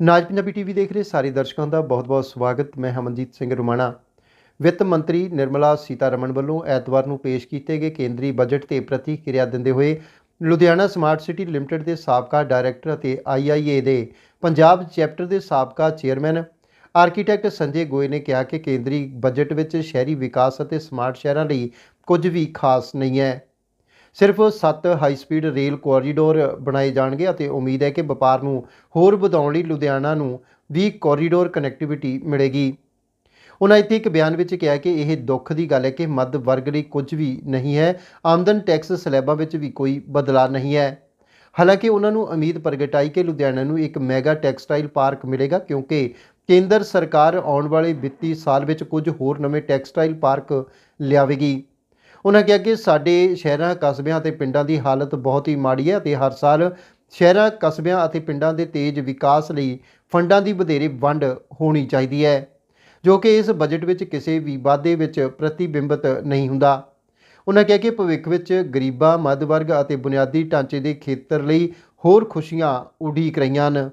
ਨਾਜ Punjabi TV ਦੇਖ ਰਹੇ ਸਾਰੇ ਦਰਸ਼ਕਾਂ ਦਾ ਬਹੁਤ-ਬਹੁਤ ਸਵਾਗਤ। ਮੈਂ ਹਮਨਜੀਤ ਸਿੰਘ ਰੁਮਾਣਾ। ਵਿੱਤ ਮੰਤਰੀ ਨਿਰਮਲਾ ਸੀਤਾਰਮਨ ਵੱਲੋਂ ਐਤਵਾਰ ਨੂੰ ਪੇਸ਼ ਕੀਤੇ ਗਏ ਕੇਂਦਰੀ ਬਜਟ ਤੇ ਪ੍ਰਤੀਕਿਰਿਆ ਦਿੰਦੇ ਹੋਏ ਲੁਧਿਆਣਾ ਸਮਾਰਟ ਸਿਟੀ ਲਿਮਟਿਡ ਦੇ ਸਾਬਕਾ ਡਾਇਰੈਕਟਰ ਅਤੇ ਆਈਆਈਏ ਦੇ ਪੰਜਾਬ ਚੈਪਟਰ ਦੇ ਸਾਬਕਾ ਚੇਅਰਮੈਨ ਆਰਕੀਟੈਕਟ ਸੰਜੇ ਗੋਏ ਨੇ ਕਿਹਾ ਕਿ ਕੇਂਦਰੀ ਬਜਟ ਵਿੱਚ ਸ਼ਹਿਰੀ ਵਿਕਾਸ ਅਤੇ ਸਮਾਰਟ ਸ਼ਹਿਰਾਂ ਲਈ ਕੁਝ ਵੀ ਖਾਸ ਨਹੀਂ ਹੈ। ਸਿਰਫ 7 ਹਾਈ ਸਪੀਡ ਰੇਲ ਕੋਰੀਡੋਰ ਬਣਾਏ ਜਾਣਗੇ ਅਤੇ ਉਮੀਦ ਹੈ ਕਿ ਵਪਾਰ ਨੂੰ ਹੋਰ ਵਧਾਉਣ ਲਈ ਲੁਧਿਆਣਾ ਨੂੰ ਵੀ ਕੋਰੀਡੋਰ ਕਨੈਕਟੀਵਿਟੀ ਮਿਲੇਗੀ। ਉਹਨਾਂ ਇੱਥੇ ਇੱਕ ਬਿਆਨ ਵਿੱਚ ਕਿਹਾ ਕਿ ਇਹ ਦੁੱਖ ਦੀ ਗੱਲ ਹੈ ਕਿ ਮੱਧ ਵਰਗ ਲਈ ਕੁਝ ਵੀ ਨਹੀਂ ਹੈ, ਆਮਦਨ ਟੈਕਸ ਸਲੈਬਾਂ ਵਿੱਚ ਵੀ ਕੋਈ ਬਦਲਾਅ ਨਹੀਂ ਹੈ। ਹਾਲਾਂਕਿ ਉਹਨਾਂ ਨੂੰ ਉਮੀਦ ਪ੍ਰਗਟਾਈ ਕਿ ਲੁਧਿਆਣਾ ਨੂੰ ਇੱਕ ਮੈਗਾ ਟੈਕਸਟਾਈਲ ਪਾਰਕ ਮਿਲੇਗਾ ਕਿਉਂਕਿ ਕੇਂਦਰ ਸਰਕਾਰ ਆਉਣ ਵਾਲੇ ਵਿੱਤੀ ਸਾਲ ਵਿੱਚ ਕੁਝ ਹੋਰ ਨਵੇਂ ਟੈਕਸਟਾਈਲ ਪਾਰਕ ਲਿਆਵੇਗੀ। ਉਹਨਾਂ ਕਿਹਾ ਕਿ ਸਾਡੇ ਸ਼ਹਿਰਾਂ, ਕਸਬਿਆਂ ਅਤੇ ਪਿੰਡਾਂ ਦੀ ਹਾਲਤ ਬਹੁਤ ਹੀ ਮਾੜੀ ਹੈ ਅਤੇ ਹਰ ਸਾਲ ਸ਼ਹਿਰਾਂ, ਕਸਬਿਆਂ ਅਤੇ ਪਿੰਡਾਂ ਦੇ ਤੇਜ਼ ਵਿਕਾਸ ਲਈ ਫੰਡਾਂ ਦੀ ਵਧੇਰੇ ਵੰਡ ਹੋਣੀ ਚਾਹੀਦੀ ਹੈ, ਜੋ ਕਿ ਇਸ ਬਜਟ ਵਿੱਚ ਕਿਸੇ ਵੀ ਵਾਅਦੇ ਵਿੱਚ ਪ੍ਰਤੀਬਿੰਬਤ ਨਹੀਂ ਹੁੰਦਾ। ਉਹਨਾਂ ਕਿਹਾ ਕਿ ਭਵਿੱਖ ਵਿੱਚ ਗਰੀਬਾਂ, ਮੱਧ ਵਰਗ ਅਤੇ ਬੁਨਿਆਦੀ ਢਾਂਚੇ ਦੇ ਖੇਤਰ ਲਈ ਹੋਰ ਖੁਸ਼ੀਆਂ ਉਡੀਕ ਰਹੀਆਂ ਹਨ।